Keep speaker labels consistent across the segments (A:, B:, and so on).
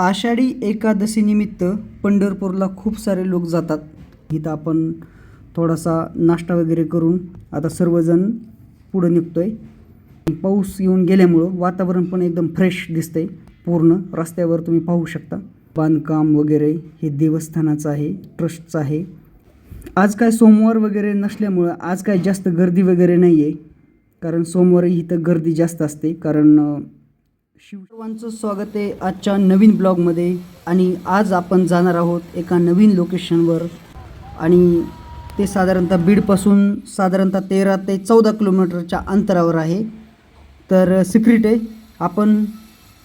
A: आषाढी एकादशीनिमित्त पंढरपूरला खूप सारे लोक जातात. इथं आपण थोडासा नाश्ता वगैरे करून आता सर्वजण पुढं निघतो आहे पाऊस येऊन गेल्यामुळं वातावरण पण एकदम फ्रेश दिसतंय. पूर्ण रस्त्यावर तुम्ही पाहू शकता. बांधकाम वगैरे हे देवस्थानाचं आहे ट्रस्टचं आहे. आज काय सोमवार वगैरे नसल्यामुळं आज काय जास्त गर्दी वगैरे नाही आहे कारण सोमवारी इथं गर्दी जास्त असते. कारण सर्वांचं स्वागत आहे आजच्या नवीन ब्लॉगमध्ये आणि आज आपण जाणार आहोत एका नवीन लोकेशनवर आणि ते साधारणतः बीडपासून साधारणतः तेरा ते चौदा किलोमीटरच्या अंतरावर आहे. तर सिक्रेट आहे आपण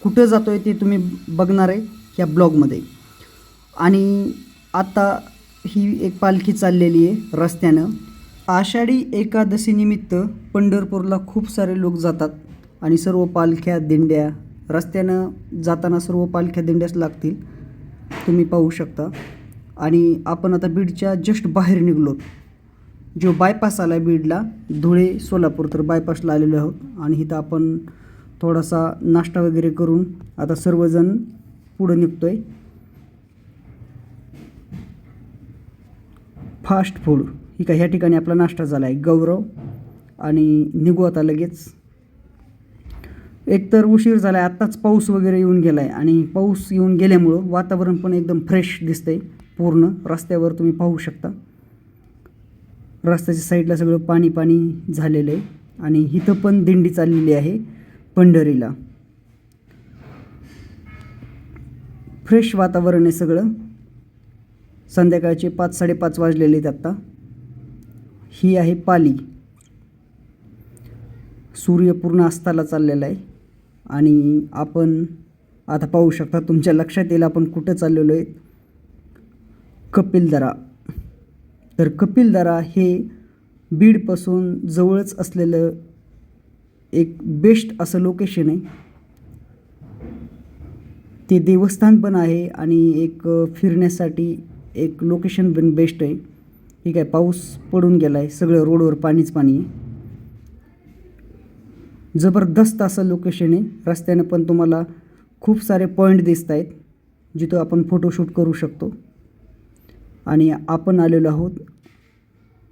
A: कुठं जातो आहे ते तुम्ही बघणार आहे या ब्लॉगमध्ये. आणि आत्ता ही एक पालखी चाललेली आहे रस्त्यानं. आषाढी एकादशीनिमित्त पंढरपूरला खूप सारे लोक जातात आणि सर्व पालख्या दिंड्या रस्त्यानं जाताना सर्व पालख्या दिंड्याच लागतील तुम्ही पाहू शकता. आणि आपण आता बीडच्या जस्ट बाहेर निघलो. जो बायपास आला आहे बीडला धुळे सोलापूर तर बायपासला आलेलो आहोत. आणि इथं आपण थोडासा नाश्ता वगैरे करून आता सर्वजण पुढं निघतो आहे फास्ट फूड ही काय ह्या ठिकाणी आपला नाश्ता झाला आहे गौरव. आणि निघू आता लगेच. एकतर उशीर झाला आहे आत्ताच पाऊस वगैरे येऊन गेला आहे आणि पाऊस येऊन गेल्यामुळं वातावरण पण एकदम फ्रेश दिसतं आहे पूर्ण रस्त्यावर तुम्ही पाहू शकता. रस्त्याच्या साईडला सगळं पाणी पाणी झालेलं आहे आणि इथं पण दिंडी चाललेली आहे पंढरीला. फ्रेश वातावरण आहे सगळं. संध्याकाळचे पाच साडेपाच वाजलेले आहेत आत्ता. ही आहे पाली. सूर्य पूर्ण अस्ताला चाललेला आहे. आणि आपण आता पाहू शकता तुमच्या लक्षात येईल आपण कुठं चाललेलो आहे. कपिलदरा तर कपिलदरा हे बीडपासून जवळच असलेलं एक बेस्ट असं लोकेशन आहे. ते देवस्थान पण आहे आणि एक फिरण्यासाठी एक लोकेशन पण बेस्ट आहे. ठीक आहे पाऊस पडून गेला आहे सगळं रोडवर पाणीच पाणी आहे. जबरदस्त असं लोकेशन आहे. रस्त्यानं पण तुम्हाला खूप सारे पॉईंट दिसत आहेत जिथं आपण फोटोशूट करू शकतो. आणि आपण आलेलो आहोत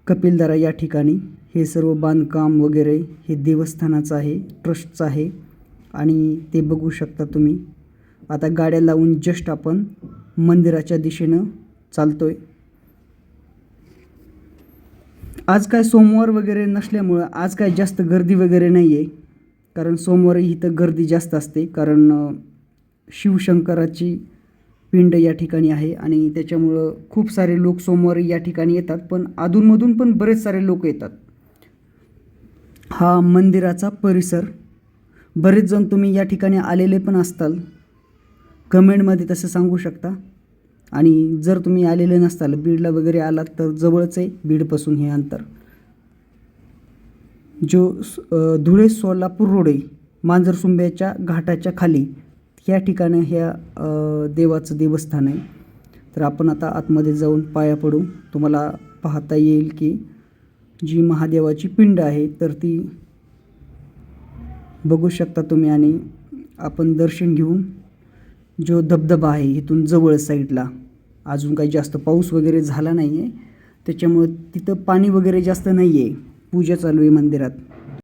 A: कपिलदरा या ठिकाणी. हे सर्व बांधकाम वगैरे हे देवस्थानाचं आहे ट्रस्टचं आहे. आणि ते बघू शकता तुम्ही. आता गाड्या लावून जस्ट आपण मंदिराच्या दिशेनं चालतो आहे आज काय सोमवार वगैरे नसल्यामुळं आज काय जास्त गर्दी वगैरे नाही आहे कारण सोमवारी इथं गर्दी जास्त असते कारण शिवशंकराची पिंड या ठिकाणी आहे आणि त्याच्यामुळं खूप सारे लोक सोमवारी या ठिकाणी येतात पण अधूनमधून पण बरेच सारे लोक येतात. हा मंदिराचा परिसर. बरेच जण तुम्ही या ठिकाणी आलेले पण असताल. कमेंटमध्ये तसं सांगू शकता. आणि जर तुम्ही आलेले नसताल बीडला वगैरे आलात तर जवळच आहे बीडपासून हे अंतर. जो धुळे सोलापूर रोड आहे मांजरसुंब्याच्या घाटाच्या खाली ह्या ठिकाणी ह्या देवाचं देवस्थान आहे. तर आपण आता आतमध्ये जाऊन पाया पडू. तुम्हाला पाहता येईल की जी महादेवाची पिंड आहे तर ती बघू शकता तुम्ही आणि आपण दर्शन घेऊन जो धबधबा आहे इथून जवळ साईडला अजून काही जास्त पाऊस वगैरे झाला नाही आहे त्याच्यामुळे तिथं पाणी वगैरे जास्त नाही आहे पूजा चालू आहे मंदिरात.